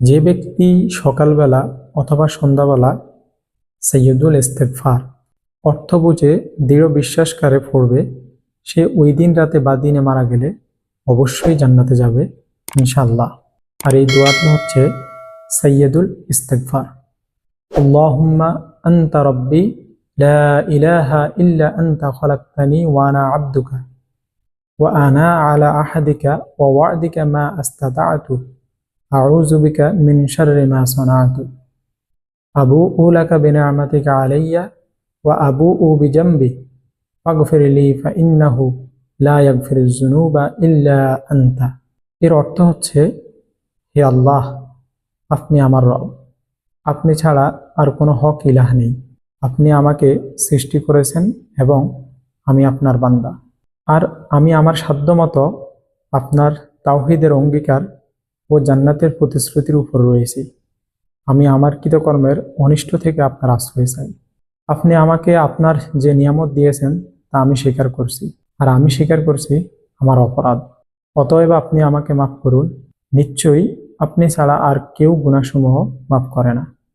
যে ব্যক্তি সকালবেলা অথবা সন্ধ্যাবেলা সৈয়দুল ইস্তেকফার অর্থ বুঝে দৃঢ় বিশ্বাসকারে পড়বে, সে ওই দিন রাতে বা দিনে মারা গেলে অবশ্যই জান্নাতে যাবে ইনশাল্লাহ আর এই দোয়াটি হচ্ছে সৈয়দুল ইস্তেকফার আল্লাহুম্মা আনতা রব্বি, লা ইলাহা ইল্লা আনতা খলাকতানি ওয়া আনা আবদুকা, ওয়া আনা আলা আহাদিকা ওয়া ওয়া'দিকা মা আস্তাতা'তু আউযু বিকা মিন শাররি মা সানা'তু। আবুউ লাকা বিনি'মাতিকা আলাইয়া ওয়া আবুউ বিজামবি। ফাগফির লি ফাইন্নাহু লা ইয়াগফিরুয যুনুবা ইল্লা আনতা। এর অর্থ হচ্ছে, হে আল্লাহ, আপনি আমার রব। আপনি ছাড়া আর কোনো হক ইলাহ নেই। আপনি আমাকে সৃষ্টি করেছেন এবং আমি আপনার বান্দা। আর আমি আমার সাধ্যমতো আপনার তাওহিদের অঙ্গীকার ও জান্নাতের প্রতিশ্রুতির উপর রয়েছি। আমি আমার কৃতকর্মের অনিষ্ট থেকে আপনার আশ্রয় চাই। আপনি আমাকে আপনার যে নিয়ামত দিয়েছেন, তা আমি স্বীকার করছি। আর আমি স্বীকার করছি আমার অপরাধ। অতএব আপনি আমাকে মাফ করুন। নিশ্চয়ই আপনি ছাড়া আর কেউ গুণাসমূহ মাফ করে না।